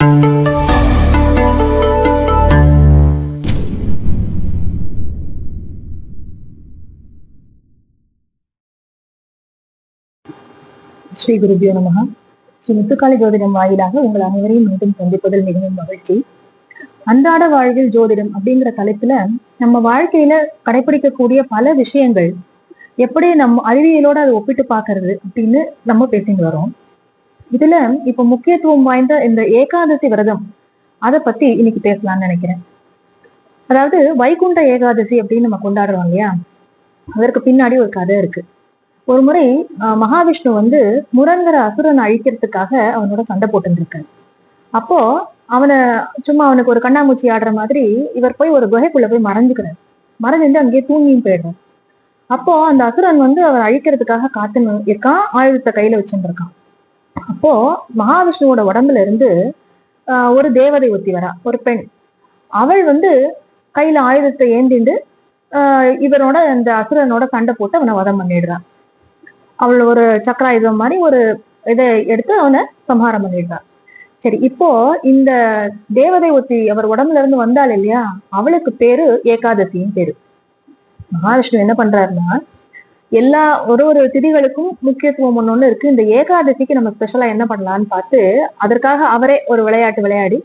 ஸ்ரீ குருபியோ நமகா ஸ்ரீ முத்துக்காளி ஜோதிடம் வாயிலாக உங்கள் அனைவரையும் மீண்டும் சந்திப்பதில் மிகவும் மகிழ்ச்சி. அன்றாட வாழ்வில் ஜோதிடம் அப்படிங்கிற தலைப்புல நம்ம வாழ்க்கையில கடைபிடிக்கக்கூடிய பல விஷயங்கள் எப்படி நம்ம அறிவியலோட அதை ஒப்பிட்டு பாக்குறது அப்படின்னு நம்ம பேசிட்டு வரோம். இதுல இப்ப முக்கியத்துவம் வாய்ந்த இந்த ஏகாதசி விரதம் அதை பத்தி இன்னைக்கு பேசலாம்னு நினைக்கிறேன். அதாவது வைகுண்ட ஏகாதசி அப்படின்னு நம்ம கொண்டாடுறோம் இல்லையா? அதற்கு பின்னாடி ஒரு கதை இருக்கு. ஒரு முறை மகாவிஷ்ணு வந்து முரங்கர அசுரனை அழிக்கிறதுக்காக அவனோட சண்டை போட்டுருக்காரு அப்போ அவனை சும்மா அவனுக்கு ஒரு கண்ணாமூச்சி ஆடுற மாதிரி இவர் போய் ஒரு குகைக்குள்ள போய் மறைஞ்சுக்கிறார். மறைஞ்சிட்டு அங்கேயே தூங்கியும் போயிடுறான் அப்போ அந்த அசுரன் வந்து அவர் அழிக்கிறதுக்காக காத்துன்னு இருக்கான் ஆயுதத்தை கையில வச்சுருக்கான் அப்போ மகாவிஷ்ணுவோட உடம்புல இருந்து ஒரு தேவதை ஒத்தி வரா ஒரு பெண். அவள் வந்து கையில ஆயுதத்தை ஏந்திண்டு இவனோட அந்த அசுரனோட சண்டை போட்டு அவனை வதம் பண்ணிடுறான் அவள் ஒரு சக்கராயுதம் மாதிரி ஒரு இதை எடுத்து அவனை சம்ஹாரம் பண்ணிடுறான் சரி இப்போ இந்த தேவதை ஒத்தி அவர் உடம்புல இருந்து வந்தாள் இல்லையா? அவளுக்கு பேரு ஏகாதசின்னு பேரு. மகாவிஷ்ணு என்ன பண்றாருன்னா எல்லா ஒரு ஒரு திதிகளுக்கும் முக்கியத்துவம் ஒன்று ஒன்று இருக்கு. இந்த ஏகாதசிக்கு நம்ம ஸ்பெஷலா என்ன பண்ணலாம்னு பார்த்து அதற்காக அவரே ஒரு விளையாட்டு விளையாடி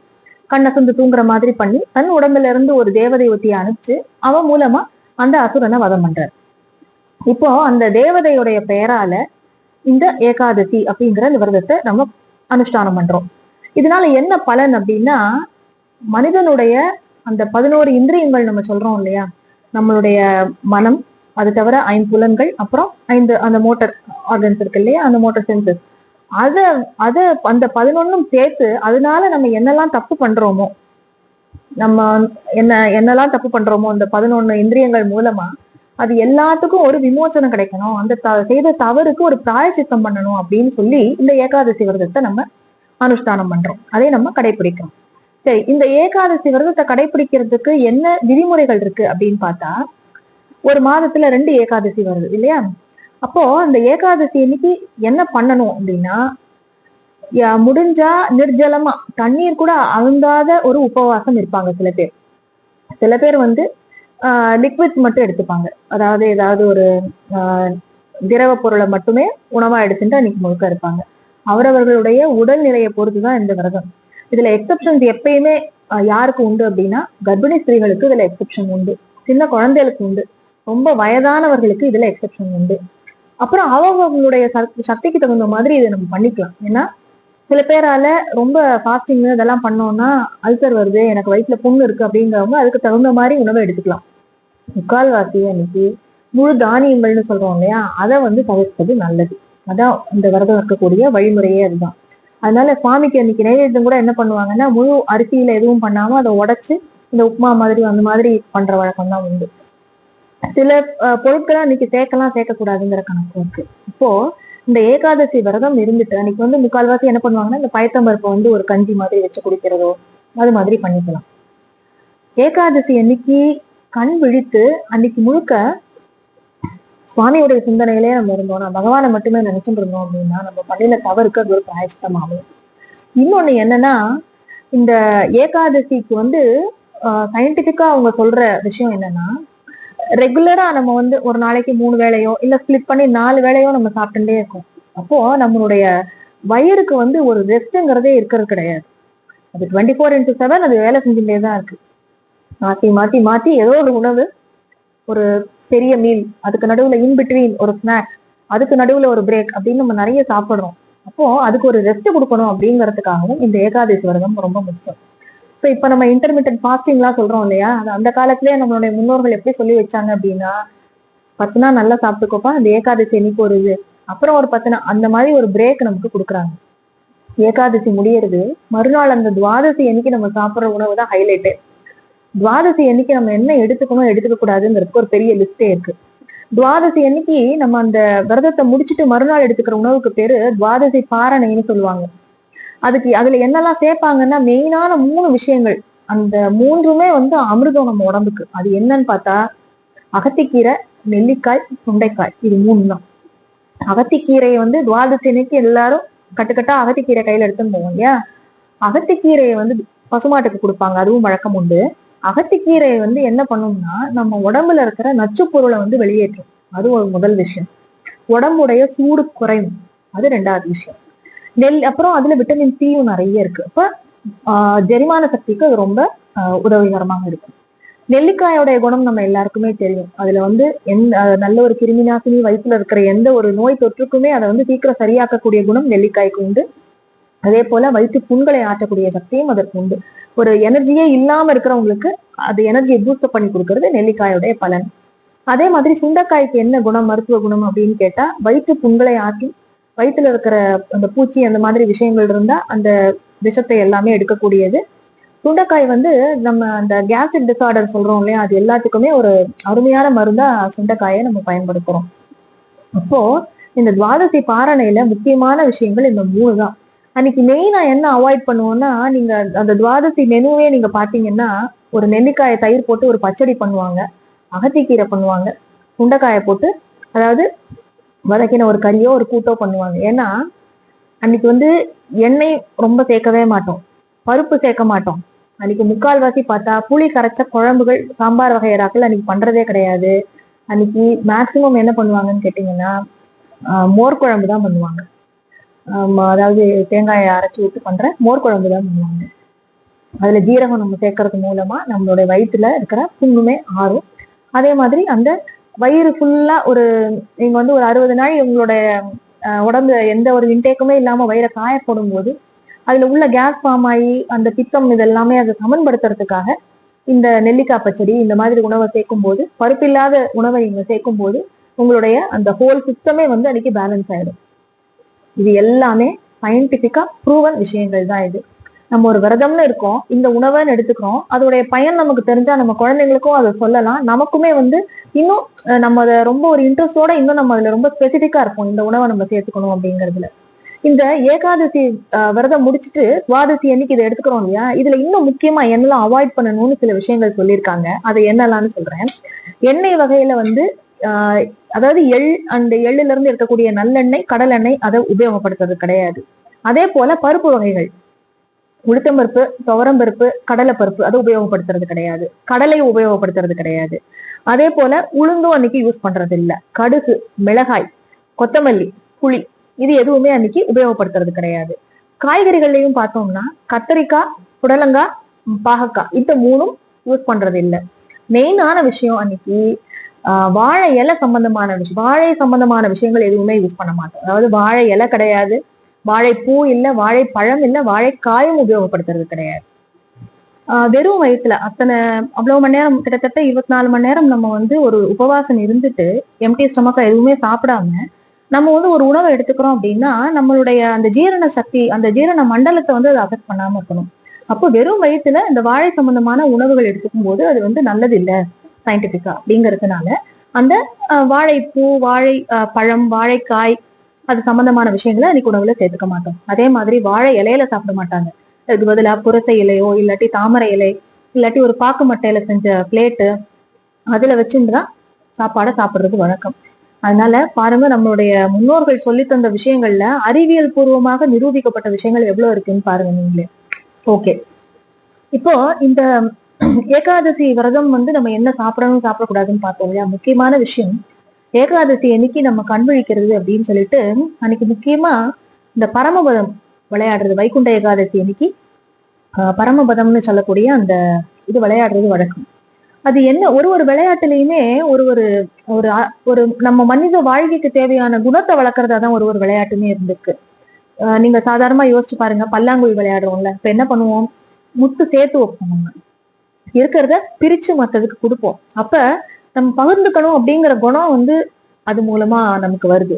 கண்ணை சுந்து தூங்குற மாதிரி பண்ணி தன் உடம்புல இருந்து ஒரு தேவதை ஒத்தியை அனுப்பிச்சு அவன் மூலமா அந்த அசுரனை வதம் பண்றார். இப்போ அந்த தேவதையுடைய பெயரால இந்த ஏகாதசி அப்படிங்கிற விரதத்தை நம்ம அனுஷ்டானம் பண்றோம். இதனால என்ன பலன் அப்படின்னா மனிதனுடைய அந்த பதினோரு இந்திரியங்கள் நம்ம சொல்றோம் இல்லையா? நம்மளுடைய மனம் அது தவிர ஐம்புலன்கள் அப்புறம் ஐந்து அந்த மோட்டார் ஆர்கன்ஸ் இருக்கு இல்லையா? அந்த மோட்டார் சென்சஸ் அத அத அந்த பதினொன்னும் சேர்த்து அதனால நம்ம என்னெல்லாம் தப்பு பண்றோமோ நம்ம என்ன என்னெல்லாம் தப்பு பண்றோமோ அந்த பதினொன்னு இந்திரியங்கள் மூலமா அது எல்லாத்துக்கும் ஒரு விமோச்சனம் கிடைக்கணும். அந்த த- செய்த தவறுக்கு ஒரு பிராயச்சித்தம் பண்ணணும் அப்படின்னு சொல்லி இந்த ஏகாதசி விரதத்தை நம்ம அனுஷ்டானம் பண்றோம். அதை நம்ம கடைபிடிக்கிறோம் சரி இந்த ஏகாதசி விரதத்தை கடைபிடிக்கிறதுக்கு என்ன விதிமுறைகள் இருக்கு அப்படின்னு பார்த்தா ஒரு மாதத்துல ரெண்டு ஏகாதசி வருது இல்லையா? அப்போ அந்த ஏகாதசி இன்னைக்கு என்ன பண்ணணும் அப்படின்னா யா- முடிஞ்சா நிர்ஜலமா தண்ணீர் கூட அழுந்தாத ஒரு உபவாசம் இருப்பாங்க சில பேர். சில பேர் வந்து லிக்விட் மட்டும் எடுத்துப்பாங்க. அதாவது ஏதாவது ஒரு திரவ பொருளை மட்டுமே உணவா எடுத்துட்டு அன்னைக்கு முழுக்க இருப்பாங்க. அவரவர்களுடைய உடல் நிலையை பொறுத்துதான் இந்த விரதம். இதுல எக்ஸப்ஷன்ஸ் எப்பயுமே யாருக்கு உண்டு அப்படின்னா கர்ப்பிணி ஸ்திரீகளுக்கு இதுல எக்ஸப்ஷன் உண்டு. சின்ன குழந்தைகளுக்கு உண்டு. ரொம்ப வயதானவர்களுக்கு இதுல எக்ஸப்ஷன் உண்டு. அப்புறம் அவங்களுடைய சக்திக்கு தகுந்த மாதிரி இதை நம்ம பண்ணிக்கலாம். ஏன்னா சில பேரால ரொம்ப ஃபாஸ்டிங் இதெல்லாம் பண்ணோம்னா அல்சர் வருது எனக்கு வயிற்றுல புண்ணு இருக்கு அப்படிங்கிறவங்க அதுக்கு தகுந்த மாதிரி உணவை எடுத்துக்கலாம். முக்கால்வாசி அன்னைக்கு முழு தானியங்கள்னு சொல்றோம் இல்லையா அதை வந்து தவிர்ப்பது நல்லது. அதான் இந்த விரதம் இருக்கக்கூடிய வழிமுறையே அதுதான். அதனால சுவாமிக்கு அன்னைக்கு நைவேத்தியம் கூட என்ன பண்ணுவாங்கன்னா முழு அரிசியில எதுவும் பண்ணாம அதை உடைச்சு இந்த உப்புமா மாதிரி அந்த மாதிரி பண்ற வழக்கம் தான் உண்டு. சில பொருட்களை அன்னைக்கு சேர்க்கலாம் சேர்க்கக்கூடாதுங்கிற கணக்கு இருக்கு. இப்போ இந்த ஏகாதசி விரதம் இருந்துட்டு அன்னைக்கு வந்து முக்கால்வாசி என்ன பண்ணுவாங்கன்னா இந்த பயத்தம்பருப்பை வந்து ஒரு கஞ்சி மாதிரி வச்சு குடிக்கிறதோ அது மாதிரி பண்ணிக்கலாம். ஏகாதசி அன்னைக்கு கண் விழித்து அன்னைக்கு முழுக்க சுவாமியுடைய சிந்தனையிலே நம்ம இருந்தோம். நான் பகவானை மட்டுமே நினைச்சுட்டு இருந்தோம் அப்படின்னா நம்ம பண்ணின தவறுக்கு அது ஒரு பிராயஷ்டமாகும் இன்னொன்னு என்னன்னா இந்த ஏகாதசிக்கு வந்து சயின்டிபிக்கா அவங்க சொல்ற விஷயம் என்னன்னா ரெகுலரா நம்ம வந்து ஒரு நாளைக்கு மூணு வேளையோ இல்ல ஸ்பிளிட் பண்ணி நாலு வேளையோ நம்ம சாப்பிட்டுட்டே இருக்கோம். அப்போ நம்மளுடைய வயிறுக்கு வந்து ஒரு ரெஸ்ட்ங்கிறதே இருக்கிறது கிடையாது. அது டுவெண்ட்டி ஃபோர் இன்டூ செவன் அது வேலை செஞ்சுட்டே தான் இருக்கு. மாத்தி மாத்தி மாத்தி ஏதோ ஒரு உணவு ஒரு பெரிய மீல் அதுக்கு நடுவுல இன் பிட்வீன் ஒரு ஸ்நாக் அதுக்கு நடுவுல ஒரு பிரேக் அப்படின்னு நம்ம நிறைய சாப்பிடுறோம். அப்போ அதுக்கு ஒரு ரெஸ்ட் கொடுக்கணும் அப்படிங்கிறதுக்காகவும் இந்த ஏகாதசி விரதம் ரொம்ப முக்கியம். ஸோ இப்போ நம்ம இன்டர்மீடியட் ஃபாஸ்டிங்லாம் சொல்றோம் இல்லையா? அது அந்த காலத்திலேயே நம்மளுடைய முன்னோர்கள் எப்படி சொல்லி வச்சாங்க அப்படின்னா பத்து நாள் நல்லா சாப்பிட்டுக்கோப்பா அந்த ஏகாதசி எண்ணி ஒரு இது அப்புறம் ஒரு பத்து நாள் அந்த மாதிரி ஒரு பிரேக் நமக்கு கொடுக்குறாங்க. ஏகாதசி முடியறது மறுநாள் அந்த துவாதசி அன்னைக்கு நம்ம சாப்பிட்ற உணவு தான் ஹைலைட்டு துவாதசி அன்னைக்கு நம்ம என்ன எடுத்துக்கணும் எடுத்துக்க கூடாதுங்கிறதுக்கு ஒரு பெரிய லிஸ்டே இருக்கு. துவாதசி அன்னைக்கு நம்ம அந்த விரதத்தை முடிச்சிட்டு மறுநாள் எடுத்துக்கிற உணவுக்கு பேரு துவாதசி பாரணைன்னு சொல்லுவாங்க. அதுக்கு அதுல என்னெல்லாம் சேர்ப்பாங்கன்னா மெயினான மூணு விஷயங்கள். அந்த மூன்றுமே வந்து அமிர்தம் நம்ம உடம்புக்கு. அது என்னன்னு பார்த்தா அகத்திக்கீரை நெல்லிக்காய் சுண்டைக்காய். இது மூணு தான். அகத்திக்கீரையை வந்து துவாதசி எல்லாரும் கட்டுக்கட்டா அகத்திக்கீரை கையில எடுத்துன்னு போவோம் இல்லையா? அகத்திக்கீரையை வந்து பசுமாட்டுக்கு கொடுப்பாங்க. அதுவும் வழக்கம் உண்டு. அகத்திக்கீரையை வந்து என்ன பண்ணும்னா நம்ம உடம்புல இருக்கிற நச்சு பொருளை வந்து வெளியேற்றும். அது ஒரு முதல் விஷயம். உடம்புடைய சூடு குறையும். அது ரெண்டாவது விஷயம். நெல் அப்புறம் அதுல விட்டமின் சியும் நிறைய இருக்கு. அப்ப ஜெரிமான சக்திக்கு அது ரொம்ப உதவிகரமாக இருக்கும். நெல்லிக்காயோடைய குணம் நம்ம எல்லாருக்குமே தெரியும். அதுல வந்து எந்த நல்ல ஒரு கிருமி நாசினி வயிற்றுல இருக்கிற எந்த ஒரு நோய் தொற்றுக்குமே அதை வந்து சீக்கிரம் சரியாக்கக்கூடிய குணம் நெல்லிக்காய்க்கு உண்டு. அதே போல வயிற்று புண்களை ஆற்றக்கூடிய சக்தியும் அதற்கு உண்டு. ஒரு எனர்ஜியே இல்லாம இருக்கிறவங்களுக்கு அது எனர்ஜியை பூஸ்ட் பண்ணி கொடுக்கறது நெல்லிக்காயோடைய பலன். அதே மாதிரி சுண்டைக்காய்க்கு என்ன குணம் மருத்துவ குணம் அப்படின்னு கேட்டா வயிற்று புண்களை ஆற்றி வயிற்றுல இருக்கிற அந்த பூச்சி அந்த மாதிரி விஷயங்கள் இருந்தா அந்த விஷத்தை எல்லாமே எடுக்கக்கூடியது. சுண்டைக்காய் வந்து நம்ம அந்த கேஸ்ட்ரிக் டிசார்டர் சொல்றோம் இல்லையா அது எல்லாத்துக்குமே ஒரு அருமையான மருந்தா சுண்டைக்காயை நம்ம பயன்படுத்துறோம். அப்போ இந்த துவாதசி பாரணையில முக்கியமான விஷயங்கள் இந்த மூணு தான். அன்னைக்கு மெயினா என்ன அவாய்ட் பண்ணுவோம்னா நீங்க அந்த துவாதசி மெனுவே நீங்க பாத்தீங்கன்னா ஒரு நெல்லிக்காயை தயிர் போட்டு ஒரு பச்சடி பண்ணுவாங்க அகத்திக்கீரை பண்ணுவாங்க சுண்டைக்காயை போட்டு அதாவது வதக்கின ஒரு கறியோ ஒரு கூட்டோ பண்ணுவாங்க. ஏன்னா அன்னைக்கு வந்து எண்ணெய் ரொம்ப சேர்க்கவே மாட்டோம். பருப்பு சேர்க்க மாட்டோம். அன்னைக்கு முக்கால்வாசி பார்த்தா புளி கரைச்ச குழம்புகள் சாம்பார் வகையறாக்கள் அன்னைக்கு பண்றதே கிடையாது. அன்னைக்கு மேக்சிமம் என்ன பண்ணுவாங்கன்னு கேட்டீங்கன்னா மோர் குழம்பு தான் பண்ணுவாங்க. அதாவது தேங்காயை அரைச்சி விட்டு பண்ற மோர் குழம்பு தான் பண்ணுவாங்க. அதுல ஜீரகம் நம்ம சேர்க்கறது மூலமா நம்மளுடைய வயிற்றுல இருக்கிற புண்ணுமே ஆறும். அதே மாதிரி அந்த வயிறு ஃபுல்லா ஒரு நீங்க வந்து ஒரு அறுபது நாள் உங்களுடைய உடம்பு உடம்புல எந்த ஒரு இன்டேக்குமே இல்லாம வயிறை காய போடும்போது அதுல உள்ள கேஸ் ஃபார்ம் ஆகி அந்த பித்தம் இதெல்லாமே அதை சமன்படுத்துறதுக்காக இந்த நெல்லிக்காய் பச்சடி இந்த மாதிரி உணவை சேர்க்கும் போது பருப்பில்லாத உணவை நீங்க சேர்க்கும் போது உங்களுடைய அந்த ஹோல் சிஸ்டமே வந்து அன்னைக்கு பேலன்ஸ் ஆயிடும். இது எல்லாமே சயின்டிபிக்கா ப்ரூவன் விஷயங்கள் தான் இது. நம்ம ஒரு விரதம்னு இருக்கோம் இந்த உணவைன்னு எடுத்துக்கிறோம் அதோடைய பயன் நமக்கு தெரிஞ்சா நம்ம குழந்தைங்களுக்கும் அதை சொல்லலாம். நமக்குமே வந்து இன்னும் நம்ம அதை ரொம்ப ஒரு இன்ட்ரெஸ்டோட இன்னும் நம்ம அதுல ரொம்ப ஸ்பெசிபிக்கா இருப்போம். இந்த உணவை நம்ம சேர்த்துக்கணும் அப்படிங்கிறதுல. இந்த ஏகாதசி விரதம் முடிச்சுட்டு துவாதசி அன்னைக்கு இதை எடுத்துக்கிறோம் இல்லையா? இதுல இன்னும் முக்கியமா என்னெல்லாம் அவாய்ட் பண்ணணும்னு சில விஷயங்கள் சொல்லியிருக்காங்க. அதை என்னெல்லாம்னு சொல்றேன். எண்ணெய் வகையில வந்து அதாவது எள் அந்த எள்ளுல இருந்து இருக்கக்கூடிய நல்லெண்ணெய் கடலெண்ணெய் அதை உபயோகப்படுத்துறது கிடையாது. அதே போல பருப்பு வகைகள். உளுத்தம்பருப்பு துவரம்பருப்பு கடலைப்பருப்பு அதை உபயோகப்படுத்துறது கிடையாது. கடலை உபயோகப்படுத்துறது கிடையாது. அதே போல உளுந்தும் அன்னைக்கு யூஸ் பண்றது இல்லை. கடுகு மிளகாய் கொத்தமல்லி புளி இது எதுவுமே அன்னைக்கு உபயோகப்படுத்துறது கிடையாது. காய்கறிகள்லையும் பார்த்தோம்னா கத்தரிக்காய் புடலங்காய் பாகக்காய் இந்த மூணும் யூஸ் பண்றது இல்லை. மெயினான விஷயம் அன்னைக்கு வாழை இலை சம்பந்தமான விஷயம். வாழை சம்பந்தமான விஷயங்கள் எதுவுமே யூஸ் பண்ண மாட்டோம். அதாவது வாழை இலை கிடையாது. வாழைப்பூ இல்ல வாழைப்பழம் இல்ல வாழைக்காயும் உபயோகப்படுத்துறது கிடையாது. ஆஹ் வெறும் வயிற்றுல அத்தனை அவ்வளவு மணி நேரம் கிட்டத்தட்ட இருபத்தி நாலு மணி நேரம் நம்ம வந்து ஒரு உபவாசம் இருந்துட்டு எம்டி ஸ்டொமக்கா எதுவுமே சாப்பிடாம நம்ம வந்து ஒரு உணவை எடுத்துக்கிறோம் அப்படின்னா நம்மளுடைய அந்த ஜீரண சக்தி அந்த ஜீரண மண்டலத்தை வந்து அதை அஃபெக்ட் பண்ணாம இருக்கணும். அப்போ வெறும் வயிற்றுல இந்த வாழை சம்பந்தமான உணவுகள் எடுத்துக்கும் போது அது வந்து நல்லது இல்லை சயின்டிபிக்கா அப்படிங்கறதுனால அந்த வாழைப்பூ வாழை பழம் வாழைக்காய் அது சம்பந்தமான விஷயங்களை அன்னைக்கு உணவுல சேர்த்துக்க மாட்டோம். அதே மாதிரி வாழை இலையில சாப்பிட மாட்டாங்க. அதுக்கு பதிலா புரசை இலையோ இல்லாட்டி தாமரை இலை இல்லாட்டி ஒரு பாக்கு மட்டையில செஞ்ச பிளேட்டு அதுல வச்சுட்டு சாப்பாடை சாப்பிடுறது வழக்கம். அதனால பாருங்க நம்மளுடைய முன்னோர்கள் சொல்லி தந்த விஷயங்கள்ல அறிவியல் பூர்வமாக நிரூபிக்கப்பட்ட விஷயங்கள் எவ்வளவு இருக்குன்னு பாருங்க நீங்களே. ஓகே இப்போ இந்த ஏகாதசி விரதம் வந்து நம்ம என்ன சாப்பிடணும் சாப்பிடக்கூடாதுன்னு பார்த்தோம் இல்லையா? முக்கியமான விஷயம் ஏகாதசி அன்னைக்கு நம்ம கண் விழிக்கிறது அப்படின்னு சொல்லிட்டு அன்னைக்கு முக்கியமா இந்த பரமபதம் விளையாடுறது வைகுண்ட ஏகாதசி அன்னைக்கு. ஆஹ் பரமபதம்னு சொல்லக்கூடிய அந்த இது விளையாடுறது வழக்கம். அது என்ன ஒரு ஒரு விளையாட்டுலயுமே ஒரு ஒரு ஒரு ஒரு நம்ம மனித வாழ்க்கைக்கு தேவையான குணத்தை வளர்க்கறதா தான் ஒரு ஒரு விளையாட்டுமே இருந்திருக்கு. நீங்க சாதாரணமா யோசிச்சு பாருங்க பல்லாங்குழி விளையாடுறோம்ல இப்ப என்ன பண்ணுவோம்? முத்து சேர்த்து வைப்போம் நம்ம. இருக்கிறத பிரிச்சு மத்ததுக்கு கொடுப்போம். அப்ப நம்ம பகிர்ந்துக்கணும் அப்படிங்கிற குணம் வந்து அது மூலமா நமக்கு வருது.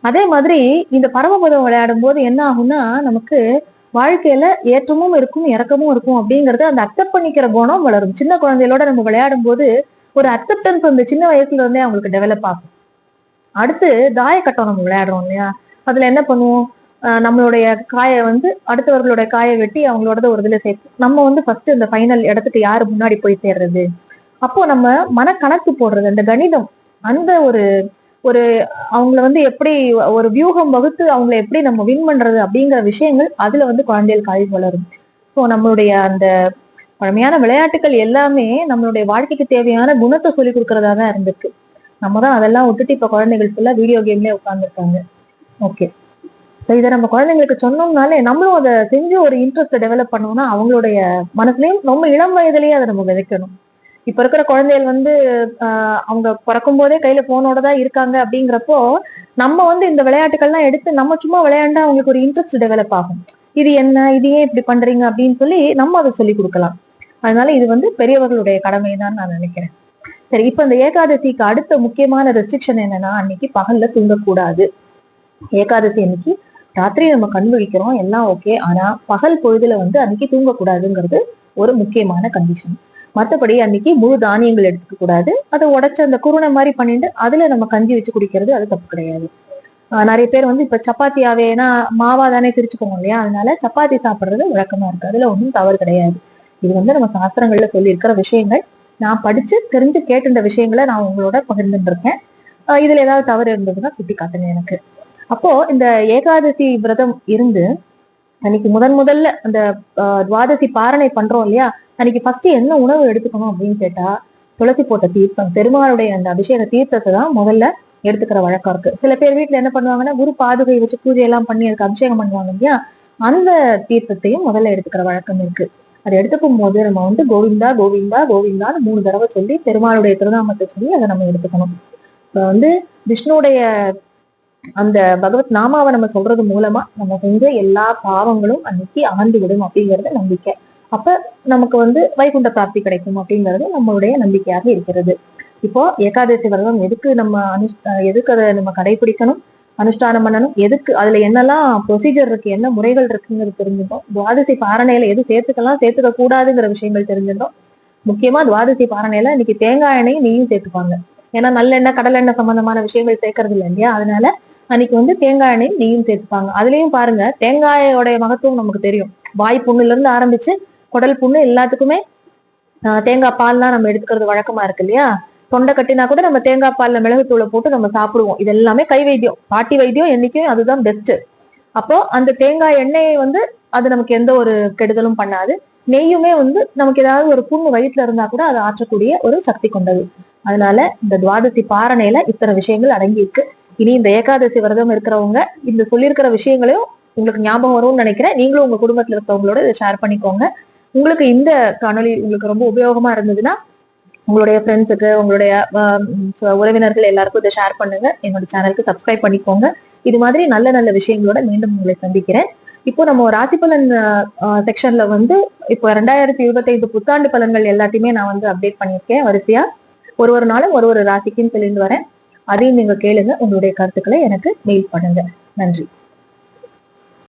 அதே மாதிரி இந்த பரமபதம் விளையாடும் போது என்ன ஆகும்னா நமக்கு வாழ்க்கையில ஏற்றமும் இருக்கும் இறக்கமும் இருக்கும் அப்படிங்கறது அந்த அக்செப்ட் பண்ணிக்கிற குணம் வளரும். சின்ன குழந்தைகளோட நம்ம விளையாடும் போது ஒரு அக்செப்டன்ஸ் அந்த சின்ன வயசுல இருந்தே அவங்களுக்கு டெவலப் ஆகும். அடுத்து தாயக்கட்டம் நம்ம விளையாடுறோம் இல்லையா? அதுல என்ன பண்ணுவோம்? ஆஹ் நம்மளுடைய காயை வந்து அடுத்தவர்களுடைய காயை வெட்டி அவங்களோடத ஒரு இதுல சேர்த்து நம்ம வந்து ஃபர்ஸ்ட் இந்த ஃபைனல் இடத்துக்கு யாரு முன்னாடி போய் சேர்றது? அப்போ நம்ம மனக்கணக்கு போடுறது அந்த கணிதம் அந்த ஒரு ஒரு அவங்கள வந்து எப்படி ஒரு வியூகம் வகுத்து அவங்கள எப்படி நம்ம வின் பண்றது அப்படிங்கிற விஷயங்கள் அதுல வந்து குழந்தைகள் கல்வி வளரும். ஸோ நம்மளுடைய அந்த பழமையான விளையாட்டுகள் எல்லாமே நம்மளுடைய வாழ்க்கைக்கு தேவையான குணத்தை சொல்லி கொடுக்கறதா தான் இருந்திருக்கு. நம்ம தான் அதெல்லாம் விட்டுட்டு இப்ப குழந்தைகள் ஃபுல்லா வீடியோ கேம்லயே உட்காந்துருக்காங்க ஓகே ஸோ இதை நம்ம குழந்தைங்களுக்கு சொன்னோம்னாலே நம்மளும் அதை செஞ்சு ஒரு இன்ட்ரெஸ்ட் டெவலப் பண்ணோம்னா அவங்களுடைய மனசுலயும் ரொம்ப இளம் வயதுலயே அதை நம்ம விதைக்கணும். இப்ப இருக்கிற குழந்தைகள் வந்து ஆஹ் அவங்க பிறக்கும் போதே கையில போனோட தான் இருக்காங்க அப்படிங்கிறப்போ நம்ம வந்து இந்த விளையாட்டுகள்லாம் எடுத்து நம்ம சும்மா விளையாண்டா அவங்களுக்கு ஒரு இன்ட்ரெஸ்ட் டெவலப் ஆகும். இது என்ன? இது ஏன் இப்படி பண்றீங்க? அப்படின்னு சொல்லி நம்ம அதை சொல்லி கொடுக்கலாம். அதனால இது வந்து பெரியவர்களுடைய கடமை தான் நான் நினைக்கிறேன். சரி இப்ப இந்த ஏகாதசிக்கு அடுத்த முக்கியமான ரெஸ்ட்ரிக்ஷன் என்னன்னா அன்னைக்கு பகல்ல தூங்கக்கூடாது. ஏகாதசி அன்னைக்கு ராத்திரி நம்ம கண் விழிக்கிறோம் எல்லாம் ஓகே ஆனா பகல் பொழுதுல வந்து அன்னைக்கு தூங்கக்கூடாதுங்கிறது ஒரு முக்கியமான கண்டிஷன் மத்தபடி அன்னைக்கு முழு தானியங்கள் எடுத்துக்க கூடாது. அதை உடைச்சு அந்த குருணை மாதிரி பண்ணிட்டு அதுல நம்ம கஞ்சி வச்சு குடிக்கிறது அது தப்பு கிடையாது. ஆஹ் நிறைய பேர் வந்து இப்ப சப்பாத்தியாவே ஏன்னா மாவா தானே பிரிச்சுக்கோங்க இல்லையா? அதனால சப்பாத்தி சாப்பிடுறது வழக்கமா இருக்கு. அதுல ஒன்றும் தவறு கிடையாது. இது வந்து நம்ம சாஸ்திரங்கள்ல சொல்லி இருக்கிற விஷயங்கள். நான் படிச்சு தெரிஞ்சு கேட்டுட்ட விஷயங்களை நான் உங்களோட பகிர்ந்துருக்கேன். இருக்கேன் ஆஹ் இதுல ஏதாவது தவறு இருந்ததுன்னா சுட்டி காட்டுங்க எனக்கு. அப்போ இந்த ஏகாதசி விரதம் இருந்து அன்னைக்கு முதன் முதல்ல அந்த ஆஹ் துவாதசி பாரணை பண்றோம் இல்லையா? அன்னைக்கு ஃபர்ஸ்ட் என்ன உணவு எடுத்துக்கணும் அப்படின்னு கேட்டா துளசி போட்ட தீர்த்தம் பெருமாளுடைய அந்த அபிஷேக தீர்த்தத்தை தான் முதல்ல எடுத்துக்கிற வழக்கம் இருக்கு. சில பேர் வீட்டுல என்ன பண்ணுவாங்கன்னா குரு பாதுகை வச்சு பூஜை எல்லாம் பண்ணி அதுக்கு அபிஷேகம் பண்ணுவாங்க இல்லையா? அந்த தீர்த்தத்தையும் முதல்ல எடுத்துக்கிற வழக்கம் இருக்கு. அதை எடுத்துக்கும் போது நம்ம வந்து கோவிந்தா கோவிந்தா கோவிந்தான்னு மூணு தடவை சொல்லி பெருமாளுடைய திருநாமத்தை சொல்லி அதை நம்ம எடுத்துக்கணும். இப்போ வந்து விஷ்ணுடைய அந்த பகவத் நாமாவை நம்ம சொல்றது மூலமா நம்ம செஞ்ச எல்லா பாவங்களும் அன்னைக்கு ஆண்டு விடும் அப்படிங்கறது நம்பிக்கை. அப்ப நமக்கு வந்து வைகுண்ட பிராப்தி கிடைக்கும் அப்படிங்கிறது நம்மளுடைய நம்பிக்கையாக இருக்கிறது. இப்போ ஏகாதசி விரதம் எதுக்கு நம்ம அனு எதுக்கு அதை நம்ம கடைபிடிக்கணும் அனுஷ்டானம் பண்ணணும் எதுக்கு அதுல என்னெல்லாம் ப்ரொசீஜர் இருக்கு என்ன முறைகள் இருக்குங்கிறது தெரிஞ்சுட்டோம் துவாதசி பாரணையில எது சேர்த்துக்கலாம் சேர்த்துக்க கூடாதுங்கிற விஷயங்கள் தெரிஞ்சிருந்தோம் முக்கியமா துவாதசி பாரணையில இன்னைக்கு தேங்காய் எண்ணெயும் நெய்யும் சேர்த்துப்பாங்க. ஏன்னா நல்லெண்ணெய் கடலெண்ணெய் சம்பந்தமான விஷயங்கள் சேர்க்கறது இல்லை இல்லையா? அதனால அன்னைக்கு வந்து தேங்காய் எண்ணெயும் நெய்யும் சேர்த்துப்பாங்க. அதுலயும் பாருங்க தேங்காயோடைய மகத்துவம் நமக்கு தெரியும். வாய் புண்ணுல இருந்து ஆரம்பிச்சு குடல் புண்ணு எல்லாத்துக்குமே தேங்காய் பால்லாம் நம்ம எடுத்துக்கிறது வழக்கமா இருக்கு இல்லையா? தொண்டை கட்டினா கூட நம்ம தேங்காய் பால்ல மிளகுத்தூளை போட்டு நம்ம சாப்பிடுவோம். இது எல்லாமே கை வைத்தியம் பாட்டி வைத்தியம் என்னைக்கும் அதுதான் பெஸ்ட் அப்போ அந்த தேங்காய் எண்ணெயை வந்து அது நமக்கு எந்த ஒரு கெடுதலும் பண்ணாது. நெய்யுமே வந்து நமக்கு ஏதாவது ஒரு புண்ணு வயிற்றுல இருந்தா கூட அதை ஆற்றக்கூடிய ஒரு சக்தி கொண்டது. அதனால இந்த துவாதசி பாரணையில இத்தனை விஷயங்கள் அடங்கி இருக்கு இனி இந்த ஏகாதசி விரதம் இருக்கிறவங்க இந்த சொல்லியிருக்கிற விஷயங்களையும் உங்களுக்கு ஞாபகம் வரும்னு நினைக்கிறேன். நீங்களும் உங்க குடும்பத்துல இருக்கிறவங்களோட இதை ஷேர் பண்ணிக்கோங்க. உங்களுக்கு இந்த காணொளி உங்களுக்கு ரொம்ப உபயோகமா இருந்ததுன்னா உங்களுடைய ஃப்ரெண்ட்ஸுக்கு உங்களுடைய உறவினர்கள் எல்லாருக்கும் இதை ஷேர் பண்ணுங்க. என்னோட சேனலுக்கு சப்ஸ்கிரைப் பண்ணிக்கோங்க. இது மாதிரி நல்ல நல்ல விஷயங்களோட மீண்டும் உங்களை சந்திக்கிறேன். இப்போ நம்ம ராசி பலன் செக்ஷன்ல வந்து இப்போ ரெண்டாயிரத்தி இருபத்தைந்து புத்தாண்டு பலன்கள் எல்லாத்தையுமே நான் வந்து அப்டேட் பண்ணியிருக்கேன். வரிசையா? ஒரு ஒரு நாளும் ஒரு ஒரு ராசிக்குன்னு சொல்லிட்டு வரேன். அதையும் நீங்க கேளுங்க. உங்களுடைய கருத்துக்களை எனக்கு மெயில் பண்ணுங்க. நன்றி.